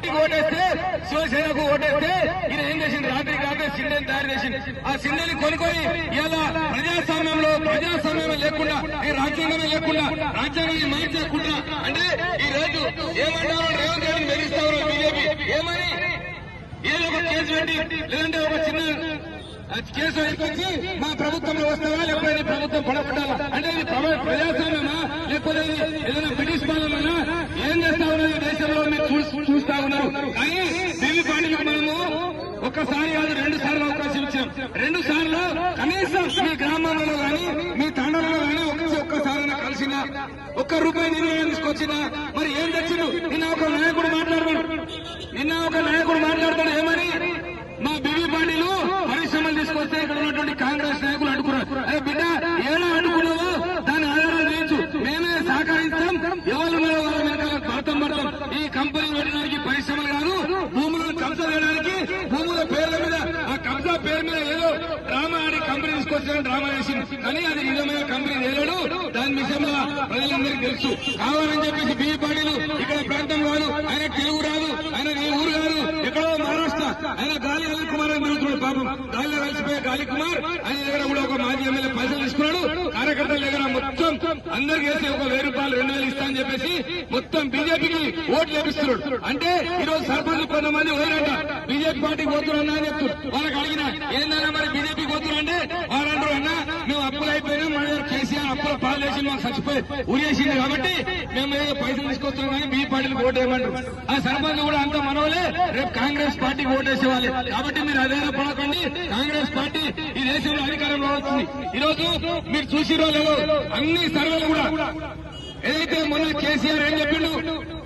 పార్టీకి ఓటేస్తే శివసేనకు ఓటేస్తే ఈయన ఏం చేసింది రాత్రి కాంగ్రెస్ సిండెని తయారు చేసింది ఆ సిండేని కొనుక్కొని ఇలా ప్రజాస్వామ్యంలో ప్రజాస్వామ్యం లేకుండా ఈ రాజ్యాంగమే లేకుండా రాజ్యాంగాన్ని మార్చకుండా అంటే ఈ రోజు ఏమంటారో రేవంత్ రెడ్డి మెరిస్తారో బిజెపి. ఏమని? ఏదో ఒక కేసు పెట్టి లేదంటే ఒక చిన్న కేసు వెనుకొచ్చి మా ప్రభుత్వంలో వస్తావా? లేకపోతే ప్రభుత్వం పడబడాలా అంటే ప్రజాస్వామ్యమా? లేకపోతే ఒక్కసారి కాదు రెండు సార్లు అవకాశం ఇచ్చాం. రెండు సార్లు కనీసం మీ గ్రామాలలో కానీ మీ తండాలలో కానీ వచ్చి ఒక్కసారి కలిసిన ఒక్క రూపాయి నిర్ణయం తీసుకొచ్చిన మరి ఏం తెచ్చిండు? నిన్న ఒక నాయకుడు మాట్లాడతాడు నిన్న ఒక నాయకుడు మాట్లాడతాడు ఏమని? మా బీబీ పార్టీలు పరిశ్రమలు తీసుకొస్తే ఇక్కడ ఉన్నటువంటి కాంగ్రెస్ నాయకులు అడుగురు అరే బిడ్డ ఏడా అడుగున్నావు దాని ఆధారాలు వేయించు. మేమే సహకరిస్తాం ఎవరు మన వాళ్ళ వెనకాల పడతాం. ఈ కంపెనీ పెట్టిన తీసుకొచ్చిన డ్రామా చేసింది కానీ అది నిజమైన కంపెనీ లేడు దాని విషయంలో ప్రజలందరికీ తెలుసు. కావాలని చెప్పేసి బీజీ పార్టీలు ఇక్కడ ప్రాంతం కాదు. ఆయన తెలుగు రాదు. ఆయన ఏ ఊరు కాదు. ఎక్కడో మహారాష్ట్ర. ఆయన గాలి అనిల్ కుమార్ అని పిలుస్తున్నాడు పాపం. గాలిలో కలిసిపోయే గాలి కుమార్. ఆయన దగ్గర కూడా ఒక మాజీ ఎమ్మెల్యే పైసలు తీసుకున్నాడు. కార్యకర్తల దగ్గర మొత్తం అందరికీ వేసి ఒక వెయ్యి రూపాయలు రెండు చెప్పేసి మొత్తం బీజేపీకి ఓట్లు లభిస్తున్నాడు అంటే ఈ రోజు సర్పంచ్ కొంతమంది పోయినట్ట బీజేపీ పార్టీకి పోతున్నా అని చెప్తున్నారు. వాళ్ళకి అడిగిన ఏందన్నా మరి బీజేపీకి పోతున్నా అంటే వాళ్ళంటారు అన్నా మేము అప్పులు అయిపోయినా. మన కేసీఆర్ అప్పుల పాలు చేసి మాకు చచ్చిపోయి ఉరేసింది కాబట్టి మేము ఏదో పైసలు తీసుకొస్తున్నాం కానీ బీ పార్టీలకు ఓటు వేయమంటారు. ఆ సర్పంచ్ కూడా అంత మనవలే. రేపు కాంగ్రెస్ పార్టీకి ఓటేసేవాళ్ళే కాబట్టి మీరు అదే పడకండి. కాంగ్రెస్ పార్టీ ఈ దేశంలో అధికారంలో వస్తుంది. ఈ రోజు మీరు చూసిరో లేదో అన్ని సర్వేలు కూడా ఏదైతే మొన్న కేసీఆర్ ఏం చెప్పిండు?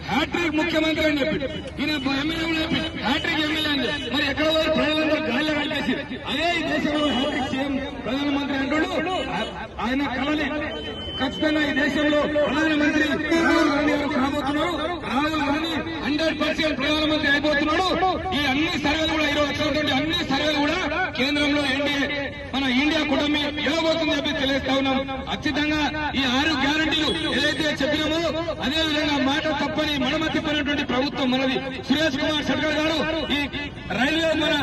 హ్యాట్రిక్ ముఖ్యమంత్రి అని చెప్పిండు. ఈయన ఎమ్మెల్యే హ్యాట్రిక్ ఎమ్మెల్యే అని మరి ఎక్కడ పోయి ప్రజలందరూ గాలిలో కలిపేసి అదే ఈ దేశంలో హ్యాట్రిక్ సీఎం ప్రధానమంత్రి అంటుడు? ఆయన కలలే. ఖచ్చితంగా ఈ దేశంలో ప్రధానమంత్రి రాహుల్ గాంధీ గారు కాబోతున్నారు. రాహుల్ గాంధీ హండ్రెడ్ పర్సెంట్ ప్రధానమంత్రి అయిపోతున్నాడు. ఈ అన్ని సర్వేలు కూడా ఈరోజు వచ్చినటువంటి అన్ని సర్వేలు కూడా కేంద్రంలో ఎన్డీ మన ఇండియా కూటమి ఇవ్వబోతుందని చెప్పి తెలియజేస్తా ఉన్నాం. ఖచ్చితంగా ఈ ఆరు గ్యారంటీలు ఏదైతే చెప్పినామో అదే విధంగా మాట తప్పని మడమ తిప్పనటువంటి ప్రభుత్వం మనది. సురేష్ కుమార్ సర్కార్ గారు ఈ రైల్వే మన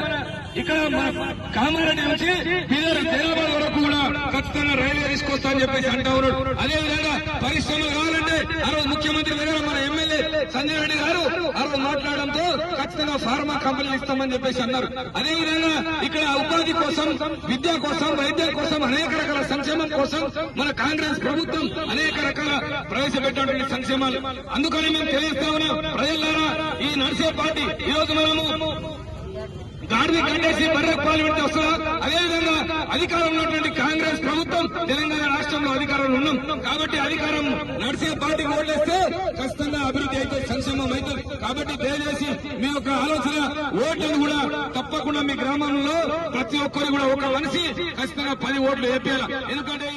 ఇక్కడ మన కామారెడ్డి నుంచి బీదర్ జైరాబాద్ వరకు కూడా ఖచ్చితంగా రైల్వే తీసుకొస్తా అని చెప్పేసి అంటా ఉన్నాడు. అదే విధంగా పరిశ్రమలు కావాలంటే ఆ రోజు ముఖ్యమంత్రి దగ్గర సంజయ్ రెడ్డి గారు ఆ రోజు మాట్లాడడంతో ఖచ్చితంగా ఫార్మా కంపెనీలు ఇస్తామని చెప్పేసి అన్నారు. అదేవిధంగా ఇక్కడ ఉపాధి కోసం విద్య కోసం వైద్యం కోసం అనేక రకాల సంక్షేమం కోసం మన కాంగ్రెస్ ప్రభుత్వం అనేక రకాల ప్రవేశపెట్టినటువంటి సంక్షేమాలు. అందుకని మేము తెలియస్తా ఉన్నాం. ప్రజలారా ఈ నడిచే పార్టీ ఈ రోజు మనము గాడిని కట్టేసి బర్రెకు పాలు పెడితే అదేవిధంగా అధికారం ఉన్నటువంటి కాంగ్రెస్ ప్రభుత్వం తెలంగాణ రాష్ట్రంలో అధికారంలో ఉన్నాం. కాబట్టి అధికారం నడిచే పార్టీకి ఓట్లేస్తే ఖచ్చితంగా అభివృద్ధి అయితే సంక్షేమం అయితే కాబట్టి దయచేసి మీ యొక్క ఆలోచన ఓట్లను కూడా తప్పకుండా మీ గ్రామంలో ప్రతి ఒక్కరు కూడా ఒక మనిషి ఖచ్చితంగా పది ఓట్లు వేపేయాలి. ఎందుకంటే